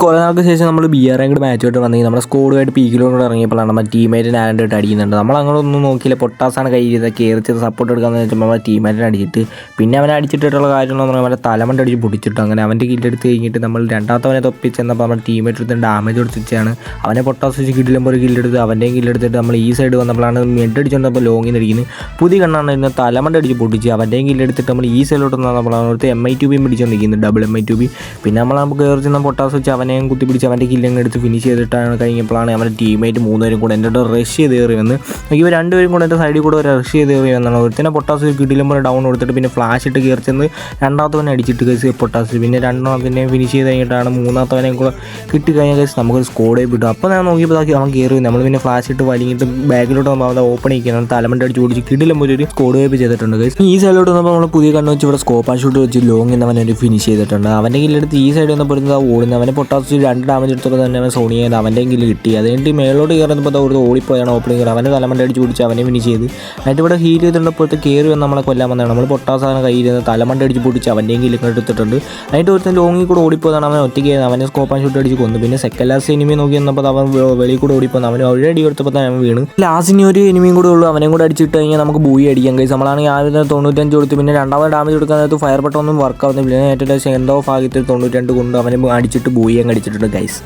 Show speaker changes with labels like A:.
A: കുറേ നാൾക്ക് ശേഷം നമ്മൾ ബി ആർ ആയിട്ട് മാച്ച് ആയിട്ട് വന്നെങ്കിൽ നമ്മുടെ സ്കോഡുമായിട്ട് പീക്കിലോട്ട് ഇറങ്ങിയപ്പോഴാണ് നമ്മുടെ ടീമേറ്റിന് ആരായിട്ട് അടിക്കുന്നുണ്ട്. നമ്മൾ അങ്ങനെ ഒന്നും നോക്കിയില്ല. പൊട്ടാസാണ് കൈ ചെയ്ത് കയറിച്ചത് സപ്പോർട്ട് എടുക്കാന്ന് വെച്ചപ്പോൾ നമ്മുടെ ടീമേറ്റിനെ അടിച്ചിട്ട് പിന്നെ അവനെ അടിച്ചിട്ടുള്ള കാര്യമെന്ന് പറഞ്ഞാൽ അവന്റെ തലമണ്ട അടിച്ച് പൊടിച്ചിട്ട് അങ്ങനെ അവന്റെ കില്ലെടുത്ത് കഴിഞ്ഞിട്ട് നമ്മൾ രണ്ടാമത്തവനെ തൊപ്പിച്ചെന്നപ്പോൾ നമ്മുടെ ടീമേറ്റ് എടുത്ത് ഡാമേജ് കൊടുത്തിച്ചാണ് അവനെ പൊട്ടാസ് വെച്ച് കിട്ടില്ലുമ്പോൾ ഒരു കില്ലെടുത്ത് അവന്റെയും കില്ലെടുത്തിട്ട് നമ്മൾ ഈ സൈഡ് വന്നപ്പോഴാണ് മെഡ് അടിച്ചുകൊണ്ടപ്പോൾ ലോങ്ങിൽ നിന്ന് അടിക്കുന്നത് പുതിയ കണ്ണാണ് ഇന്ന് തലമണ്ട അടിച്ച് പൊട്ടിച്ച് അവന്റെയും കില്ലെടുത്തിട്ട് നമ്മൾ ഈ സൈഡിലോട്ട് വന്നപ്പോഴാണ് അവിടുത്തെ എം ഐ ടു പിടിച്ചു പിടിച്ചുകൊണ്ടിരിക്കുന്നത് double M I two B പിന്നെ നമ്മൾ നമുക്ക് കയറി ചെന്ന പൊട്ടാസ് വെച്ച് അവനെയും കുത്തി പിടിച്ച് അവന്റെ കില്ലങ്ങ് എടുത്ത് ഫിനിഷ് ചെയ്തിട്ടാണ് കഴിഞ്ഞപ്പോഴാണ് അവന്റെ ടീമേറ്റ് മൂന്നുപേരും കൂടെ എന്റെ റഷ് ചെയ്ത് കയറി വന്ന് ഇവർ രണ്ടുപേരും കൂടെ എന്റെ സൈഡിൽ കൂടെ റഷ് ചെയ്ത് കയറി വന്നാണ് ഒരുത്തനെ പൊട്ടാസ് പോലെ ഡൗൺ കൊടുത്തിട്ട് പിന്നെ ഫ്ലാഷ് ഇട്ട് കയറി ചെന്ന് രണ്ടാമത്തവനെ അടിച്ചിട്ട് കേസ് പൊട്ടാസ്. പിന്നെ രണ്ടാമത്തിനെ ഫിനിഷ് ചെയ്ത് കഴിഞ്ഞിട്ടാണ് മൂന്നാമത്തവനെ കൂടെ കിട്ടി കഴിഞ്ഞ കേസ് നമുക്കൊരു സ്കോഡേ വിട്ടു അപ്പോൾ ഞാൻ നോക്കിയപ്പോൾ അവൻ കയറി. നമ്മൾ പിന്നെ ഫ്ലാഷ് ഇട്ട് വലിങ്ങിട്ട് ബാഗിലോട്ട് നമ്മൾ അവന്റെ ഓപ്പൺ ചെയ്യിക്കണം തലമണ്ട അടിച്ച് ഓടിച്ച് കിടിലും പോലെ ഒരു സ്കോഡ് വേപ്പ് ചെയ്തിട്ടുണ്ട് കേസ് ഈ സൈഡിലോട്ട് വന്നപ്പോൾ നമ്മൾ പുതിയ കണ്ണു വെച്ച് ഇവിടെ സ്കോപ്പ് ആൻഡ് ഷൂട്ട് വെച്ച് ലോങ്ങിൽ നിന്ന് അവനൊരു ഫിനിഷ് ചെയ്തിട്ടുണ്ട്. അവന്റെ കില്ലെടുത്ത് ഈ സൈഡ് വന്നപ്പോൾ ഓടുന്നത് അവനെ പൊട്ടാസ് രണ്ട് ഡാമേജ് എടുത്തപ്പോൾ തന്നെ അവൻ സോണി ചെയ്ത് അവന്റെ എങ്കിലും കിട്ടി. അത് കഴിഞ്ഞിട്ട് മേളോട്ട് കയറുന്നപ്പോൾ ഒരു ഓടിപ്പോയാണ് ഓപ്പണിംഗ് കയറി അവന്റെ തലമണ്ട അടിച്ച് പിടിച്ച് അവനെ വിനി ചെയ്ത്. അതിന്റെ ഇവിടെ ഹീൽ ചെയ്തിട്ടുണ്ടപ്പോഴത്തെ കയറി വന്ന് നമ്മളെ കൊല്ലാൻ വന്നതാണ്. നമ്മൾ പൊട്ടാസാണ് കയ്യിൽ നിന്ന് തലമണ്ട അടിച്ച് പൊടിച്ച് അവന്റെ കില്ല് എടുത്തിട്ടുണ്ട്. അതിന്റെ ഒരുത്തൻ ലോങ്ങിൽ കൂടെ ഓടിപ്പോയതാണ്. അവൻ ഒറ്റയ്ക്ക്. അവനെ സ്കോപ്പ് ആൻഡ് ഷൂട്ട് അടിച്ച് കൊന്നു. പിന്നെ സെക്കൻഡ് ലാസ്റ്റ് എനിമി നോക്കി വന്നപ്പോൾ അവൻ വെളിയിൽ കൂടെ ഓടിപ്പോന്നു. അവൻ ഒരു അടി കൊടുത്തപ്പോൾ തന്നെ അവൻ വീണ്. ലാസ്റ്റ് ഇനി ഒരു എനിമിയും കൂടെ ഉള്ളൂ. അവനെയും കൂടെ അടിച്ചിട്ട് കഴിഞ്ഞാൽ നമുക്ക് ബൂയി അടിക്കാം കഴിച്ച് നമ്മളാണെങ്കിൽ ആദ്യം തൊണ്ണൂറ്റഞ്ച് കൊടുത്ത്. പിന്നെ രണ്ടാമത് ഡാമേജ് കൊടുക്കാൻ നേരത്ത് ഫയർ ബട്ടൺ ഒന്നും വർക്ക് ആവുന്നില്ല. ഏറ്റവും ആകിയിട്ട് തൊണ്ണൂറ്റി രണ്ട് കൊണ്ട് അവനെ അടിച്ചിട്ട് ബൂയി അങ്ങ് കടിച്ചിട്ടുണ്ട് ഗൈസ്